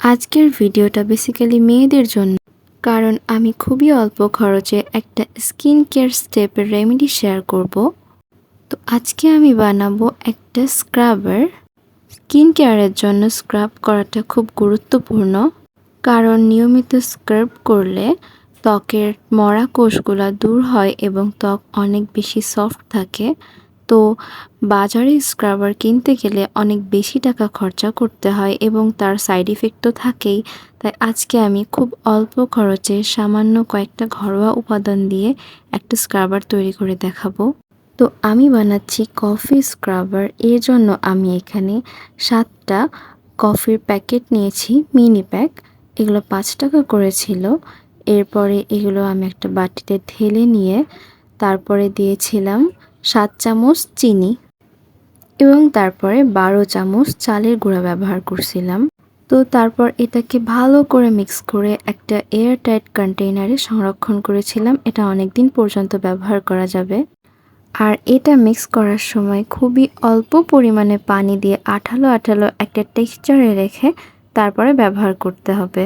আজকের ভিডিওটা বেসিক্যালি মেয়েদের জন্য। কারণ আমি খুবই অল্প খরচে একটা স্কিন কেয়ার স্টেপের রেমেডি শেয়ার করব। তো আজকে আমি বানাবো একটা স্ক্রাবার স্কিন কেয়ারের জন্য স্ক্রাব করাটা খুব গুরুত্বপূর্ণ। কারণ নিয়মিত স্ক্রাব করলে ত্বকের মরা কোষগুলো দূর হয় এবং ত্বক অনেক বেশি সফট থাকে। তো বাজারে স্ক্রাবার কিনতে গেলে অনেক বেশি টাকা খরচা করতে হয় এবং তার সাইড ইফেক্ট তো থাকেই। তাই আজকে আমি খুব অল্প খরচে সামান্য কয়েকটা ঘরোয়া উপাদান দিয়ে একটা স্ক্রাবার তৈরি করে দেখাবো। তো আমি বানাচ্ছি কফি স্ক্রাবার। এর জন্য আমি এখানে সাতটা কফির প্যাকেট নিয়েছি, মিনি প্যাক। এগুলো পাঁচ টাকা করেছিল। এরপরে এগুলো আমি একটা বাটিতে ঢেলে নিয়ে তারপরে দিয়েছিলাম সাত চামচ চিনি এবং তারপরে বারো চামচ চালের গুঁড়া ব্যবহার করছিলাম। তো তারপর এটাকে ভালো করে মিক্স করে একটা এয়ার টাইট কন্টেইনারে সংরক্ষণ করেছিলাম। এটা অনেক দিন পর্যন্ত ব্যবহার করা যাবে। আর এটা মিক্স করার সময় খুবই অল্প পরিমাণে পানি দিয়ে আঠালো আঠালো একটা টেক্সচারে রেখে তারপরে ব্যবহার করতে হবে।